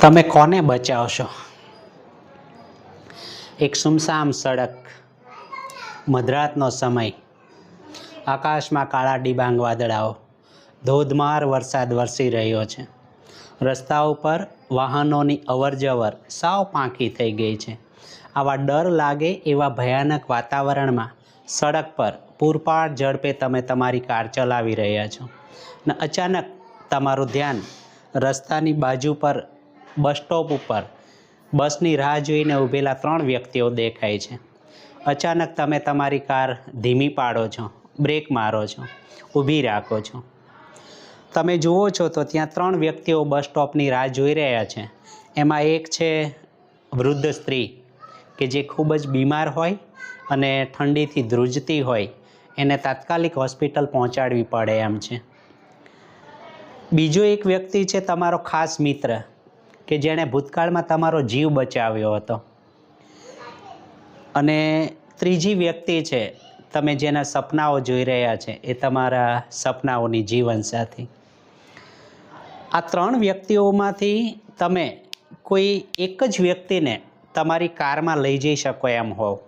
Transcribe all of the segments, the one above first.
તમે કોને બચાવશો? એક સુમસામ સડક, મધરાતનો સમય. આકાશમાં કાળા ડિબાંગ વાદળાઓ. ધોધમાર વરસાદ વરસી રહ્યો છે. રસ્તા ઉપર વાહનોની અવરજવર સાવ પાંખી થઈ ગઈ છે. આવા ડર લાગે એવા ભયાનક વાતાવરણમાં સડક પર પૂરપાટ ઝડપે તમે તમારી કાર ચલાવી રહ્યા છો. ને અચાનક તમારું ધ્યાન રસ્તાની બાજુ પર, બસ સ્ટોપ ઉપર. બસની રાહ જોઈને ઊભેલા ત્રણ વ્યક્તિઓ દેખાય છે. અચાનક તમે તમારી કાર ધીમી પાડો છો, બ્રેક મારો છો, ઊભી રાખો છો. તમે જુઓ છો તો ત્યાં ત્રણ વ્યક્તિઓ બસ સ્ટોપની રાહ જોઈ રહ્યા છે. એમાં એક છે વૃદ્ધ સ્ત્રી, કે જે ખૂબ જ બીમાર હોય અને ઠંડીથી ધ્રુજતી હોય. એને તાત્કાલિક હોસ્પિટલ પહોંચાડવી પડે એમ છે. બીજો એક વ્યક્તિ છે તમારો ખાસ મિત્ર, કે જેણે ભૂતકાળમાં તમારો જીવ બચાવ્યો હતો. અને ત્રીજી વ્યક્તિ છે, તમે જેના સપનાઓ જોઈ રહ્યા છે, એ તમારા સપનાઓની જીવનસાથી આ ત્રણ વ્યક્તિઓમાંથી તમે કોઈ એક જ વ્યક્તિને તમારી કારમાં લઈ જઈ શકો એમ હોવ.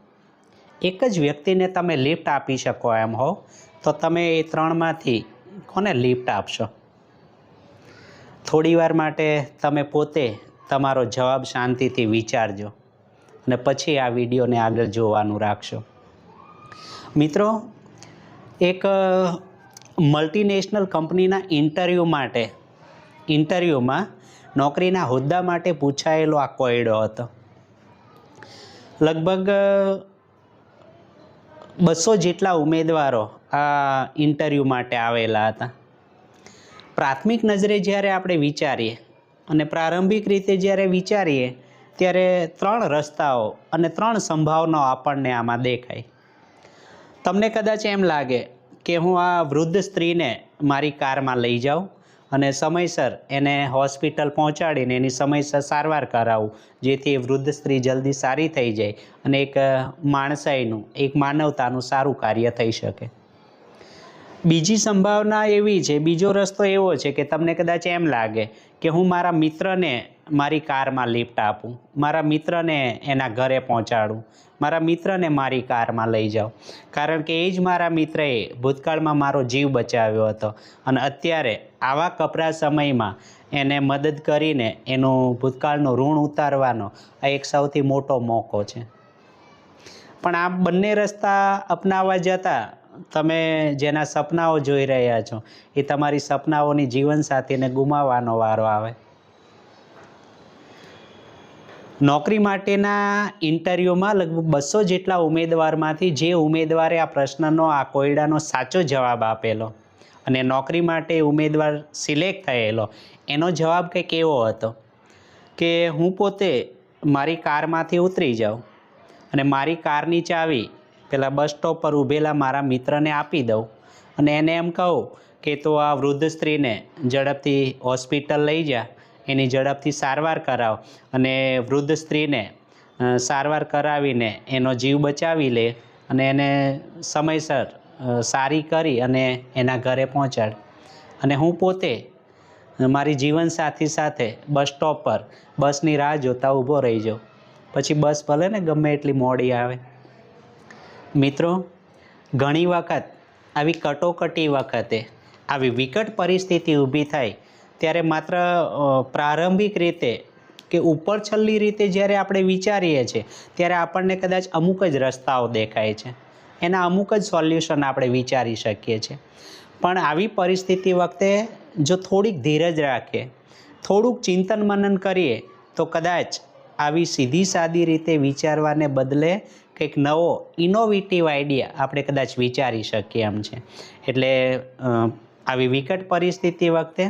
એક જ વ્યક્તિને તમે લિફ્ટ આપી શકો એમ હોવ. તો તમે એ ત્રણમાંથી કોને લિફ્ટ આપશો? થોડીવાર માટે તમે પોતે તમારો જવાબ શાંતિથી વિચારજો અને પછી આ વિડીયોને આગળ જોવાનું રાખશો. મિત્રો, એક મલ્ટીનેશનલ કંપનીના ઇન્ટરવ્યૂ માટે ઇન્ટરવ્યૂમાં નોકરીના હોદ્દા માટે પૂછાયેલો આ કોયડો હતો. લગભગ બસો જેટલા ઉમેદવારો આ ઇન્ટરવ્યૂ માટે આવેલા હતા. પ્રાથમિક નજરે જ્યારે આપણે વિચારીએ અને પ્રારંભિક રીતે જ્યારે વિચારીએ, ત્યારે ત્રણ રસ્તાઓ અને ત્રણ સંભાવનાઓ આપણને આમાં દેખાય. તમને કદાચ એમ લાગે કે હું આ વૃદ્ધ સ્ત્રીને મારી કારમાં લઈ જાઉં અને સમયસર એને હોસ્પિટલ પહોંચાડીને એની સમયસર સારવાર કરાવું, જેથી વૃદ્ધ સ્ત્રી જલ્દી સારી થઈ જાય અને એક માણસાઈનું, એક માનવતાનું સારું કાર્ય થઈ શકે. બીજી સંભાવના એવી છે, બીજો રસ્તો એવો છે કે તમને કદાચ એમ લાગે કે હું મારા મિત્રને મારી કારમાં લિફ્ટ આપું, મારા મિત્રને એના ઘરે પહોંચાડું, મારા મિત્રને મારી કારમાં લઈ જાઉં. કારણ કે એ જ મારા મિત્રએ ભૂતકાળમાં મારો જીવ બચાવ્યો હતો અને અત્યારે આવા કપરા સમયમાં એને મદદ કરીને એનું ભૂતકાળનું ઋણ ઉતારવાનો આ એક સૌથી મોટો મોકો છે. પણ આ બંને રસ્તા અપનાવવા જતાં તમે જેના સપનાઓ જોઈ રહ્યા છો, એ તમારી સપનાઓની જીવનસાથીને ગુમાવવાનો વારો આવે. નોકરી માટેના ઇન્ટરવ્યૂમાં લગભગ બસો જેટલા ઉમેદવારમાંથી જે ઉમેદવારે આ પ્રશ્નનો, આ કોયડાનો સાચો જવાબ આપેલો અને નોકરી માટે ઉમેદવાર સિલેક્ટ થયેલો, એનો જવાબ કંઈક એવો હતો કે, હું પોતે મારી કારમાંથી ઉતરી જાઉં અને મારી કારની ચાવી પેલા બસ સ્ટોપ પર ઊભેલા મારા મિત્રને આપી દઉં. અને એને એમ કહું કે, તો આ વૃદ્ધ સ્ત્રીને ઝડપથી હોસ્પિટલ લઈ જા. એની ઝડપથી સારવાર કરાવ. અને વૃદ્ધ સ્ત્રીને સારવાર કરાવીને એનો જીવ બચાવી લે અને એને સમયસર સારી કરી અને એના ઘરે પહોંચાડ. અને હું પોતે મારી જીવનસાથી સાથે બસ સ્ટોપ પર બસની રાહ જોતા ઊભો રહી જાઉં. પછી બસ ભલે ને ગમે એટલી મોડી આવે. મિત્રો, ઘણી વખત, આવી કટોકટી વખતે આવી વિકટ પરિસ્થિતિ ઊભી થાય, ત્યારે માત્ર પ્રારંભિક રીતે કે ઉપર છલ્લી રીતે જ્યારે આપણે વિચારીએ છીએ, ત્યારે આપણને કદાચ અમુક જ રસ્તાઓ દેખાય છે. એના અમુક જ સોલ્યુશન આપણે વિચારી શકીએ છીએ. પણ આવી પરિસ્થિતિ વખતે જો થોડીક ધીરજ રાખીએ, થોડુંક ચિંતન મનન કરીએ, તો કદાચ આવી સીધી સાદી રીતે વિચારવાને બદલે કંઈક નવો ઇનોવેટિવ આઈડિયા આપણે કદાચ વિચારી શકીએ એમ છે. એટલે આવી વિકટ પરિસ્થિતિ વખતે,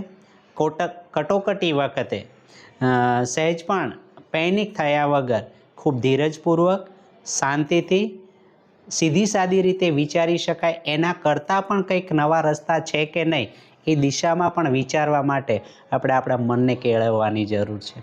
કોટક, કટોકટી વખતે સહેજ પણ પેનિક થયા વગર ખૂબ ધીરજપૂર્વક, શાંતિથી સીધી સાદી રીતે વિચારી શકાય, એના કરતાં પણ કંઈક નવા રસ્તા છે કે નહીં, એ દિશામાં પણ વિચારવા માટે આપણે આપણા મનને કેળવવાની જરૂર છે.